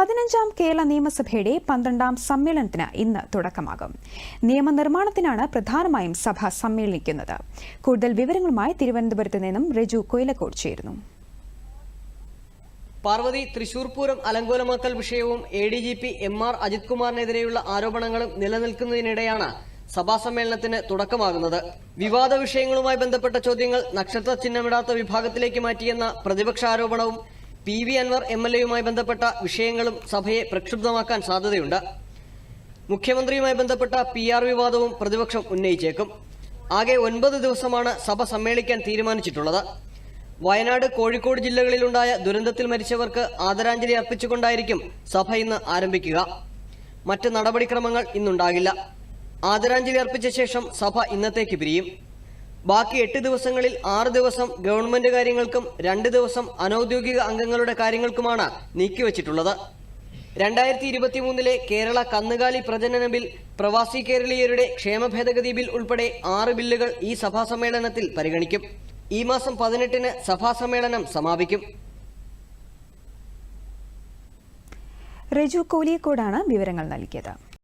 പതിനഞ്ചാം കേരള നിയമസഭയുടെ പന്ത്രണ്ടാം സമ്മേളനത്തിന് ഇന്ന് തുടക്കമാകും. നിയമനിർമ്മാണത്തിനാണ് പ്രധാനമായും സഭ സമ്മേളിക്കുന്നത്. കൂടുതൽ വിവരങ്ങളുമായി തിരുവനന്തപുരത്ത് നിന്നും രജു കൊയിലക്കോട് ചേരുന്നു. പാർവതി തൃശൂർ പൂരം അലങ്കോലമാക്കൽ വിഷയവും A D G P M R Ajith കുമാറിനെതിരെയുള്ള ആരോപണങ്ങളും നിലനിൽക്കുന്നതിനിടെയാണ് സഭാ സമ്മേളനത്തിന് തുടക്കമാകുന്നത്. വിവാദ വിഷയങ്ങളുമായി ബന്ധപ്പെട്ട ചോദ്യങ്ങൾ നക്ഷത്ര ചിഹ്നമിടാത്ത വിഭാഗത്തിലേക്ക് മാറ്റിയെന്ന പ്രതിപക്ഷ ആരോപണവും P V Anvar M L എയുമായി ബന്ധപ്പെട്ട വിഷയങ്ങളും സഭയെ പ്രക്ഷുബ്ധമാക്കാൻ സാധ്യതയുണ്ട്. മുഖ്യമന്ത്രിയുമായി ബന്ധപ്പെട്ട പി ആർ വിവാദവും പ്രതിപക്ഷം ഉന്നയിച്ചേക്കും. ആകെ ഒൻപത് ദിവസമാണ് സഭ സമ്മേളിക്കാൻ തീരുമാനിച്ചിട്ടുള്ളത്. വയനാട് കോഴിക്കോട് ജില്ലകളിലുണ്ടായ ദുരന്തത്തിൽ മരിച്ചവർക്ക് ആദരാഞ്ജലി അർപ്പിച്ചുകൊണ്ടായിരിക്കും സഭ ഇന്ന് ആരംഭിക്കുക. മറ്റ് നടപടിക്രമങ്ങൾ ഇന്നുണ്ടാകില്ല. ആദരാഞ്ജലി അർപ്പിച്ച ശേഷം സഭ ഇന്നത്തേക്ക് പിരിയും. ബാക്കി എട്ട് ദിവസങ്ങളിൽ ആറ് ദിവസം ഗവൺമെന്റ് കാര്യങ്ങൾക്കും രണ്ട് ദിവസം അനൌദ്യോഗിക അംഗങ്ങളുടെ കാര്യങ്ങൾക്കുമാണ് നീക്കിവച്ചിട്ടുള്ളത്. രണ്ടായിരത്തി ഇരുപത്തിമൂന്നിലെ കേരള കന്നുകാലി പ്രജനന ബിൽ പ്രവാസി കേരളീയരുടെ ക്ഷേമ ഭേദഗതി ബിൽ ഉൾപ്പെടെ ആറ് ബില്ലുകൾ ഈ സഭാ സമ്മേളനത്തിൽ പരിഗണിക്കും. ഈ മാസം പതിനെട്ടിന് സഭാ സമ്മേളനം സമാപിക്കും. രജു കോലിയക്കോടാണ് വിവരങ്ങൾ നൽകിയത്.